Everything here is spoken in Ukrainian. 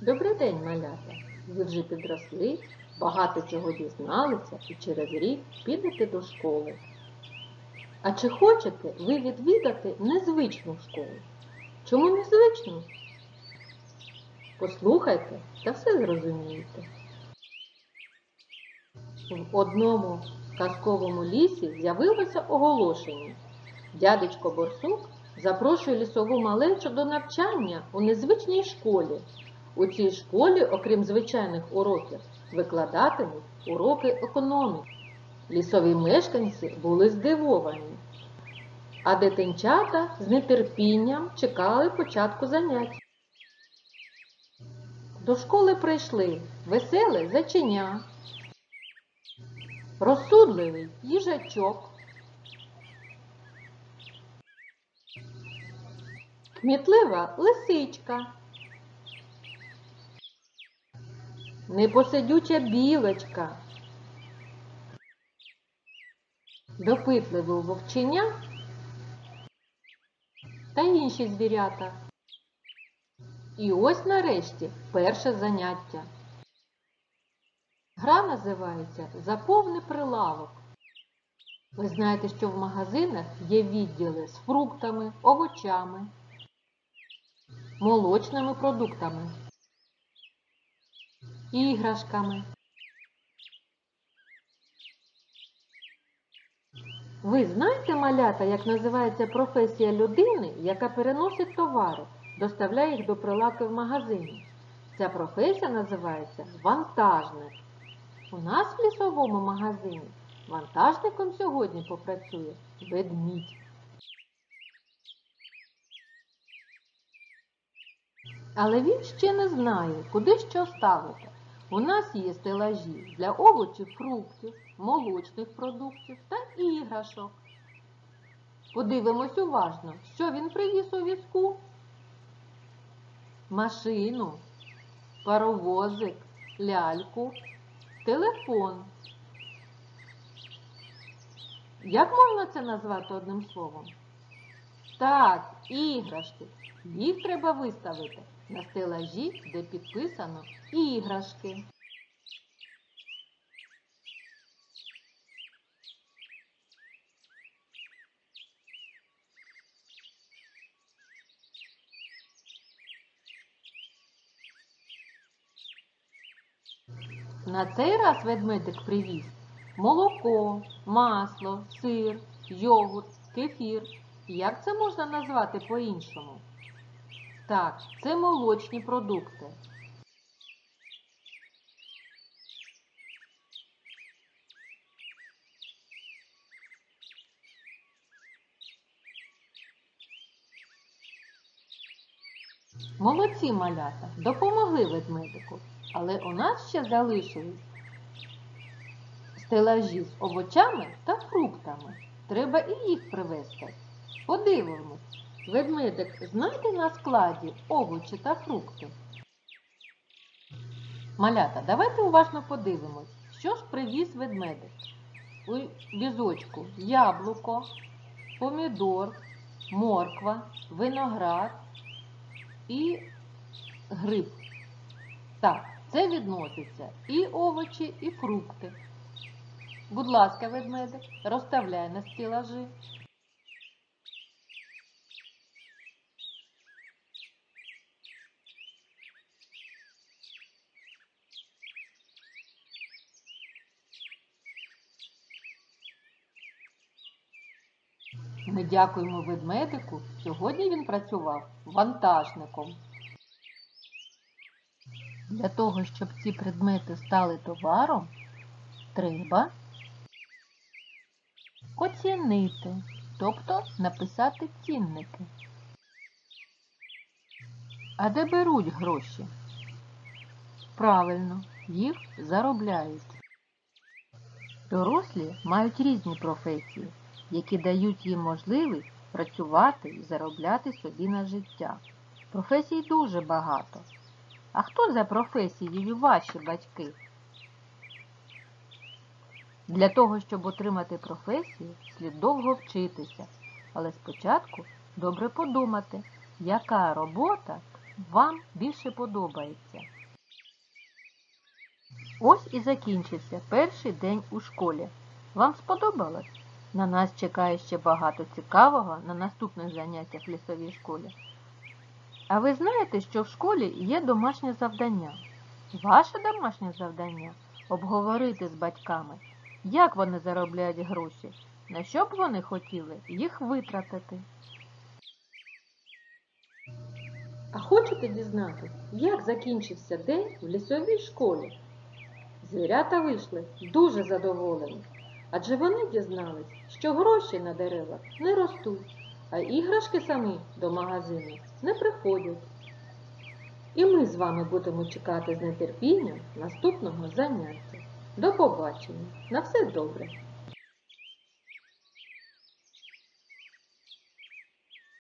Добрий день, малята! Ви вже підросли, багато чого дізналися і через рік підете до школи. А чи хочете ви відвідати незвичну школу? Чому незвичну? Послухайте та все зрозумієте. В одному казковому лісі з'явилося оголошення. Дядечко Борсук запрошує лісову малечу до навчання у незвичній школі. У цій школі, окрім звичайних уроків, викладатимуть уроки економіки. Лісові мешканці були здивовані, а дитинчата з нетерпінням чекали початку занять. До школи прийшли веселе зайченя, розсудливий їжачок, кмітлива лисичка, непосидюча білочка, допитливе вовченя та інші звірята. І ось нарешті перше заняття. Гра називається Заповни прилавок. Ви знаєте, що в магазинах є відділи з фруктами, овочами, молочними продуктами, іграшками. Ви знаєте, малята, як називається професія людини, яка переносить товари, доставляє їх до прилавки в магазині? Ця професія називається вантажник. У нас в лісовому магазині вантажником сьогодні попрацює ведмідь. Але він ще не знає, куди що ставити. У нас є стелажі для овочів, фруктів, молочних продуктів та іграшок. Подивимось уважно, що він привіз у візку. Машину, паровозик, ляльку, телефон. Як можна це назвати одним словом? Так, іграшки. Їх треба виставити на стелажі, де підписано іграшки. На цей раз ведмедик привіз молоко, масло, сир, йогурт, кефір. Як це можна назвати по-іншому? Так, це молочні продукти. Молодці малята, допомогли ведмедику, але у нас ще залишились стелажі з овочами та фруктами. Треба і їх привезти. Подивимось, ведмедик знайде на складі овочі та фрукти. Малята, давайте уважно подивимось, що ж привіз ведмедик. У візочку яблуко, помідор, морква, виноград і гриб. Так, це відноситься і овочі, і фрукти. Будь ласка, ведмедик, розставляй на стілажі. Ми дякуємо ведмедику. Сьогодні він працював вантажником. Для того, щоб ці предмети стали товаром, треба оцінити, тобто написати цінники. А де беруть гроші? Правильно, їх заробляють. Дорослі мають різні професії, які дають їм можливість працювати і заробляти собі на життя. Професій дуже багато. А хто за професією ваші батьки? Для того, щоб отримати професію, слід довго вчитися, але спочатку добре подумати, яка робота вам більше подобається. Ось і закінчився перший день у школі. Вам сподобалось? На нас чекає ще багато цікавого на наступних заняттях в лісовій школі. А ви знаєте, що в школі є домашнє завдання? Ваше домашнє завдання обговорити з батьками, як вони заробляють гроші, на що б вони хотіли їх витратити. А хочете дізнатись, як закінчився день в лісовій школі? Звірята вийшли дуже задоволені, адже вони дізнались, що гроші на деревах не ростуть, а іграшки самі до магазину не приходять. І ми з вами будемо чекати з нетерпінням наступного заняття. До побачення! На все добре!